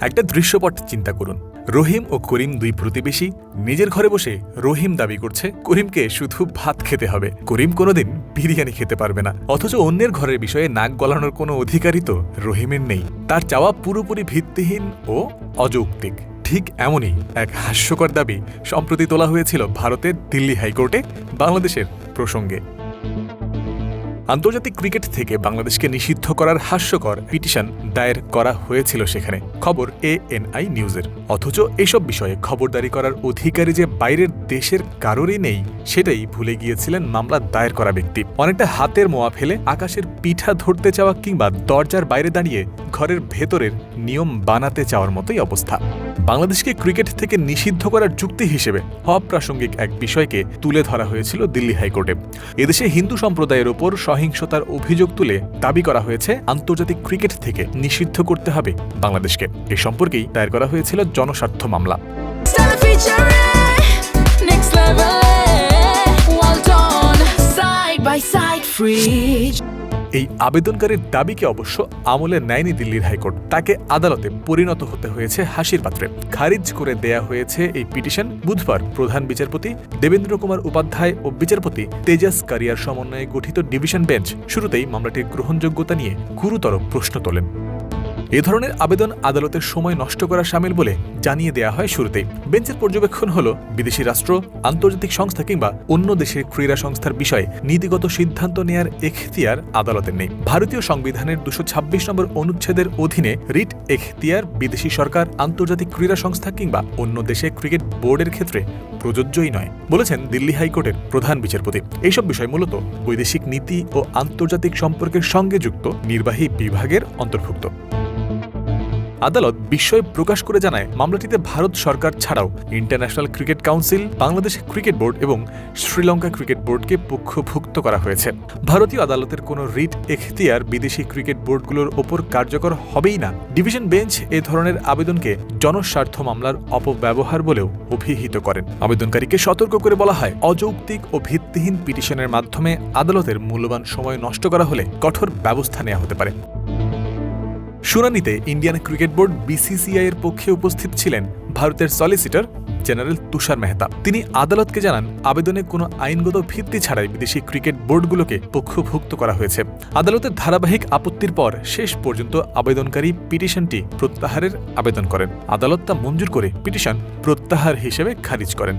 একটা দৃশ্যপট চিন্তা করুন। রহিম ও করিম দুই প্রতিবেশী নিজের ঘরে বসে রহিম দাবি করছে, করিমকে শুধু ভাত খেতে হবে। করিম কোনোদিন বিরিয়ানি খেতে পারবে না। অথচ অন্যের ঘরের বিষয়ে নাক গলানোর কোনো অধিকারই তো রহিমের নেই। তার চাওয়া পুরোপুরি ভিত্তিহীন ও অযৌক্তিক। ঠিক এমনই এক হাস্যকর দাবি সম্প্রতি তোলা হয়েছিল ভারতের দিল্লি হাইকোর্টে, বাংলাদেশের প্রসঙ্গে। আন্তর্জাতিক ক্রিকেট থেকে বাংলাদেশকে নিষিদ্ধ করার হাস্যকর পিটিশন দায়ের করা হয়েছিল সেখানে। খবর এ এএনআই নিউজের। অথচ এসব বিষয়ে খবরদারি করার অধিকারী যে বাইরের দেশের কারোরই নেই, সেটাই ভুলে গিয়েছিলেন মামলা দায়ের করা ব্যক্তি। অনেকটা হাতের মোয়া ফেলে আকাশের পিঠা ধরতে চাওয়া কিংবা দরজার বাইরে দাঁড়িয়ে ঘরের ভেতরের নিয়ম বানাতে চাওয়ার মতোই অবস্থা। বাংলাদেশকে ক্রিকেট থেকে নিষিদ্ধ করার যুক্তি হিসেবে অপ্রাসঙ্গিক এক বিষয়কে তুলে ধরা হয়েছিল দিল্লি হাইকোর্টে এদেশে হিন্দু সম্প্রদায়ের ওপর সহিংসতার অভিযোগ তুলে দাবি করা হয়েছে, আন্তর্জাতিক ক্রিকেট থেকে নিষিদ্ধ করতে হবে বাংলাদেশকে এ সম্পর্কেই দায়ের করা হয়েছিল জনস্বার্থ মামলা fridge. এই আবেদনকারীর দাবিকে অবশ্য আমলে নেয়নি দিল্লির হাইকোর্ট। তাকে আদালতে পরিণত হতে হয়েছে হাসির পাত্রে। খারিজ করে দেয়া হয়েছে এই পিটিশন বুধবার প্রধান বিচারপতি দেবেন্দ্র কুমার উপাধ্যায় ও বিচারপতি তেজাস কারিয়ার সমন্বয়ে গঠিত ডিভিশন বেঞ্চ শুরুতেই মামলাটির গ্রহণযোগ্যতা নিয়ে গুরুতর প্রশ্ন তোলেন। এ ধরনের আবেদন আদালতের সময় নষ্ট করা সামিল বলে জানিয়ে দেয়া হয় শুরুতেই। বেঞ্চের পর্যবেক্ষণ হল বিদেশি রাষ্ট্র, আন্তর্জাতিক সংস্থা কিংবা অন্য দেশের ক্রীড়া সংস্থার বিষয়ে নীতিগত সিদ্ধান্ত নেয়ার এখতিয়ার আদালতের নেই। ভারতীয় সংবিধানের দুশো ছাব্বিশ নম্বর অনুচ্ছেদের অধীনে রিট এখতিয়ার বিদেশি সরকার, আন্তর্জাতিক ক্রীড়া সংস্থা কিংবা অন্য দেশে ক্রিকেট বোর্ডের ক্ষেত্রে প্রযোজ্যই নয়, বলেছেন দিল্লি হাইকোর্টের প্রধান বিচারপতি। এইসব বিষয় মূলত বৈদেশিক নীতি ও আন্তর্জাতিক সম্পর্কের সঙ্গে যুক্ত নির্বাহী বিভাগের অন্তর্ভুক্ত। আদালত বিস্ময় প্রকাশ করে জানায়, মামলাটিতে ভারত সরকার ছাড়াও International Cricket Council, Bangladesh cricket board এবং শ্রীলঙ্কা ক্রিকেট বোর্ডকে পক্ষভুক্ত করা হয়েছে। ভারতীয় আদালতের কোনো রিট এখতিয়ার বিদেশি ক্রিকেট বোর্ডগুলোর ওপর কার্যকর হবেই না। ডিভিশন বেঞ্চ এ ধরনের আবেদনকে জনস্বার্থ মামলার অপব্যবহার বলেও অভিহিত করেন। আবেদনকারীকে সতর্ক করে বলা হয়, অযৌক্তিক ও ভিত্তিহীন পিটিশনের মাধ্যমে আদালতের মূল্যবান সময় নষ্ট করা হলে কঠোর ব্যবস্থা নেওয়া হতে পারে। শুনানিতে ইন্ডিয়ান ক্রিকেট বোর্ড বিসিসিআই এর পক্ষে উপস্থিত ছিলেন ভারতের সলিসিটর জেনারেল তুষার মেহতা। তিনি আদালতকে জানান, আবেদনে কোনো আইনগত ভিত্তি ছাড়াই বিদেশি ক্রিকেট বোর্ডগুলোকে পক্ষভুক্ত করা হয়েছে। আদালতের ধারাবাহিক আপত্তির পর শেষ পর্যন্ত আবেদনকারী পিটিশনটি প্রত্যাহারের আবেদন করেন। আদালত তা মঞ্জুর করে পিটিশন প্রত্যাহার হিসেবে খারিজ করেন।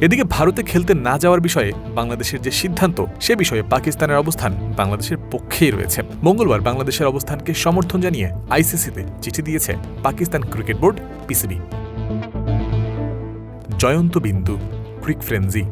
এদিকে ভারতে খেলতে না যাওয়ার বিষয়ে বাংলাদেশের যে সিদ্ধান্ত, সে বিষয়ে পাকিস্তানের অবস্থান বাংলাদেশের পক্ষেই রয়েছে। মঙ্গলবার বাংলাদেশের অবস্থানকে সমর্থন জানিয়ে আইসিসিতে চিঠি দিয়েছে Pakistan cricket board, PCB. Jayanta Bindu, cric frenzy